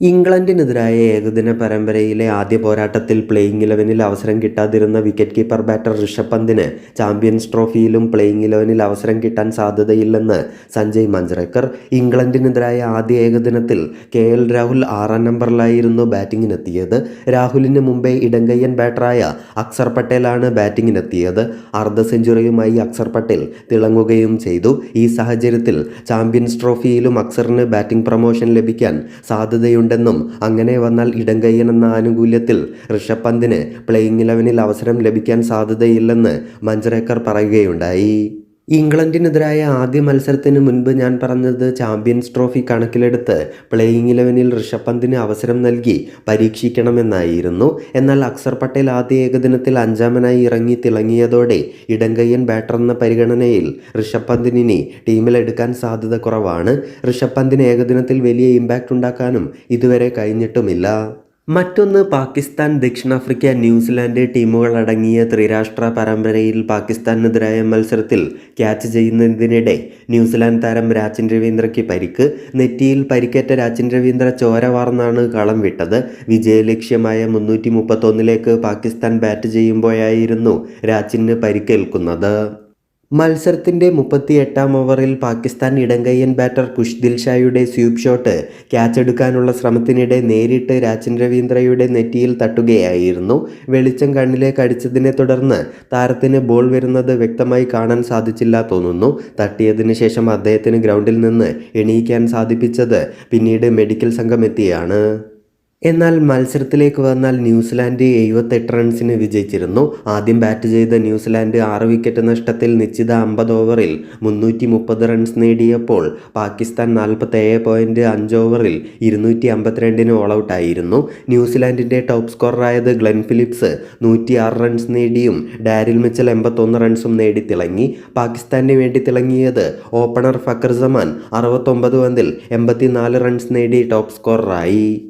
ഇംഗ്ലണ്ടിനെതിരായ ഏകദിന പരമ്പരയിലെ ആദ്യ പോരാട്ടത്തിൽ പ്ലേയിങ് ഇലവനിൽ അവസരം കിട്ടാതിരുന്ന വിക്കറ്റ് കീപ്പർ ബാറ്റർ ഋഷഭ് പന്തിന് ചാമ്പ്യൻസ് ട്രോഫിയിലും പ്ലേയിങ് ഇലവനിൽ അവസരം കിട്ടാൻ സാധ്യതയില്ലെന്ന് സഞ്ജയ് മഞ്ചറേക്കർ. ഇംഗ്ലണ്ടിനെതിരായ ആദ്യ ഏകദിനത്തിൽ കെ എൽ രാഹുൽ ആറാം നമ്പറിലായിരുന്നു ബാറ്റിങ്ങിനെത്തിയത്. രാഹുലിന് മുമ്പേ ഇടങ്കയ്യൻ ബാറ്ററായ അക്സർ പട്ടേലാണ് ബാറ്റിങ്ങിനെത്തിയത്. അർദ്ധ സെഞ്ചുറിയുമായി അക്സർ പട്ടേൽ തിളങ്ങുകയും ചെയ്തു. ഈ സാഹചര്യത്തിൽ ചാമ്പ്യൻസ് ട്രോഫിയിലും അക്സറിന് ബാറ്റിംഗ് പ്രൊമോഷൻ ലഭിക്കാൻ സാധ്യതയുണ്ടെന്നും അങ്ങനെ വന്നാൽ ഇടങ്കയ്യൻ എന്ന ആനുകൂല്യത്തിൽ ഋഷഭ് പന്തിന് പ്ലേയിങ് ഇലവനിൽ അവസരം ലഭിക്കാൻ സാധ്യതയില്ലെന്ന് മഞ്ചരേക്കർ പറയുകയുണ്ടായി. ഇംഗ്ലണ്ടിനെതിരായ ആദ്യ മത്സരത്തിന് മുൻപ് ഞാൻ പറഞ്ഞത് ചാമ്പ്യൻസ് ട്രോഫി കണക്കിലെടുത്ത് പ്ലേയിങ് ഇലവനിൽ ഋഷഭ് പന്തിന് അവസരം നൽകി പരീക്ഷിക്കണമെന്നായിരുന്നു. എന്നാൽ അക്സർ പട്ടേൽ ആദ്യ ഏകദിനത്തിൽ അഞ്ചാമനായി ഇറങ്ങി തിളങ്ങിയതോടെ ഇടങ്കയ്യൻ ബാറ്റർ എന്ന പരിഗണനയിൽ ഋഷഭ് പന്തിനെ ടീമിലെടുക്കാൻ സാധ്യത കുറവാണ്. ഋഷഭ് പന്തിന് ഏകദിനത്തിൽ വലിയ ഇമ്പാക്റ്റ് ഉണ്ടാക്കാനും ഇതുവരെ കഴിഞ്ഞിട്ടുമില്ല. മറ്റൊന്ന് പാകിസ്ഥാൻ ദക്ഷിണാഫ്രിക്ക ന്യൂസിലാൻഡ് ടീമുകൾ അടങ്ങിയ ത്രിരാഷ്ട്ര പരമ്പരയിൽ പാകിസ്ഥാനെതിരായ മത്സരത്തിൽ ക്യാച്ച് ചെയ്യുന്നതിനിടെ ന്യൂസിലാൻഡ് താരം രാജൻ രവീന്ദ്രയ്ക്ക് പരിക്ക്. നെറ്റിയിൽ പരിക്കേറ്റ രാജൻ രവീന്ദ്ര ചോര വാർന്നാണ് കളം വിട്ടത്. വിജയലക്ഷ്യമായ മുന്നൂറ്റി മുപ്പത്തൊന്നിലേക്ക് പാകിസ്ഥാൻ ബാറ്റ് ചെയ്യുമ്പോഴായിരുന്നു രാജിന് പരിക്കേൽക്കുന്നത്. മത്സരത്തിന്റെ മുപ്പത്തി എട്ടാം ഓവറിൽ പാകിസ്ഥാൻ ഇടങ്കയ്യൻ ബാറ്റർ കുഷ്ദിൽ ഷായുടെ സ്വീപ് ഷോട്ട് ക്യാച്ച് എടുക്കാനുള്ള ശ്രമത്തിനിടെ നേരിട്ട് രാജൻ രവീന്ദ്രയുടെ നെറ്റിയിൽ തട്ടുകയായിരുന്നു. വെളിച്ചം കണ്ണിലേക്ക് അടിച്ചതിനെ തുടർന്ന് താരത്തിന് ബോൾ വരുന്നത് വ്യക്തമായി കാണാൻ സാധിച്ചില്ല തോന്നുന്നു. തട്ടിയതിനു ശേഷം അദ്ദേഹത്തിന് ഗ്രൗണ്ടിൽ നിന്ന് എണീക്കാൻ സാധിപ്പിച്ചത് പിന്നീട് മെഡിക്കൽ സംഘം എത്തിയാണ്. എന്നാൽ മത്സരത്തിലേക്ക് വന്നാൽ ന്യൂസിലാൻഡ് എഴുപത്തെട്ട് റൺസിന് വിജയിച്ചിരുന്നു. ആദ്യം ബാറ്റ് ചെയ്ത ന്യൂസിലാൻഡ് ആറ് വിക്കറ്റ് നഷ്ടത്തിൽ നിശ്ചിത അമ്പത് ഓവറിൽ മുന്നൂറ്റി മുപ്പത് റൺസ് നേടിയപ്പോൾ പാകിസ്ഥാൻ നാൽപ്പത്തേഴ് പോയിന്റ് അഞ്ച് ഓവറിൽ ഇരുന്നൂറ്റി അമ്പത്തിരണ്ടിന് ഓൾ ഔട്ടായിരുന്നു ന്യൂസിലാൻഡിന്റെ ടോപ്പ് സ്കോററായത് ഗ്ലെൻ ഫിലിപ്സ് നൂറ്റി ആറ് റൺസ് നേടിയും ഡാരിൽ മിച്ചൽ എൺപത്തൊന്ന് റൺസും നേടി തിളങ്ങി. പാകിസ്ഥാന് വേണ്ടി തിളങ്ങിയത് ഓപ്പണർ ഫക്കർ സമാൻ അറുപത്തൊമ്പത് പന്തിൽ എൺപത്തിനാല് റൺസ് നേടി ടോപ്പ് സ്കോററായി